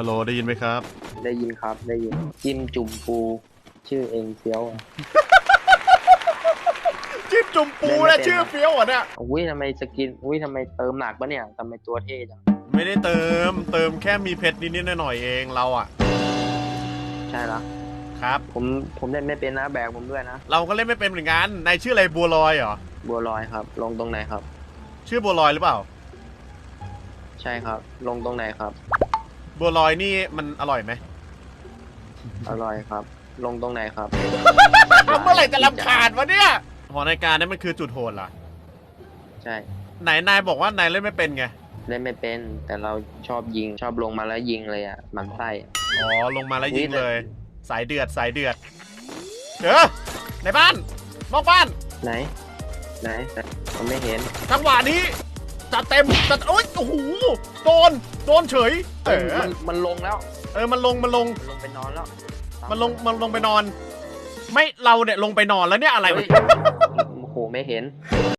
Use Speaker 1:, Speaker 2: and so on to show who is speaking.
Speaker 1: ฮัลโหลได้ยินไหมครับ
Speaker 2: ได้ยินครับได้ยินจิ้มจุ่มปู ชื่อเองเฟี้ยวอะ
Speaker 1: จิ้มจุ่มปู
Speaker 2: เล่
Speaker 1: นะ
Speaker 2: นไม่เป็น
Speaker 1: ชื่อเฟี้ยวเหรอะเนี่ย
Speaker 2: อุ้ยทำไมสกินอุ้ยทำไมเติมหนักปะเนี่ยทำไมตัวเท่จัง
Speaker 1: ไม่ได้เติมเติมแค่มีเพชรนิดๆหน่อยๆเองเราอะ
Speaker 2: ใช่ละ
Speaker 1: ครับ
Speaker 2: ผมผมเล่นไม่เป็นนะแบกผมด้วยนะ
Speaker 1: เราก็เล่นไม่เป็นเหมือนกันนายชื่ออะไรบัวลอยเหรอ
Speaker 2: บัวลอยครับ ลงตรงไหนครับ
Speaker 1: ชื่อบัวลอยหรือเปล่า
Speaker 2: ใช่ครับ ลงตรงไหนครับ
Speaker 1: บัวลอยนี่มันอร่อยไหม
Speaker 2: อร่อยครับ ลงตรงไหนครับ
Speaker 1: เมื่อไหร่จะรำคาญวะเนี่ยหอนาฬิกานี่มันคือจุดโหดเหรอ
Speaker 2: ใช่
Speaker 1: ไหนนายบอกว่านายเล่นไม่เป็นไง
Speaker 2: เล่นไม่เป็น แต่เราชอบยิงชอบลงมาแล้วยิงเลยอะมันไส้อะ
Speaker 1: อ๋อลงมาแล้วยิง
Speaker 2: นี่นะ
Speaker 1: เลย สายเดือดสายเดือดเออในบ้านนอกบ้าน
Speaker 2: ไหน ไหนผมไม่เห็น
Speaker 1: จังหวะนี้ จัดเต็มจัดโอ๊ยโอ้โหโดนโดนเฉยเออ
Speaker 2: มันมันลงแล้ว
Speaker 1: เออมันลงมันลง
Speaker 2: มันลงไปนอนแล้ว
Speaker 1: มันลงมันลงไปนอน ไม่เราเนี่ยลงไปนอนแล้วเนี่ยอะไร
Speaker 2: เฮ้
Speaker 1: วะ
Speaker 2: ยโอ้โหไม่เห็น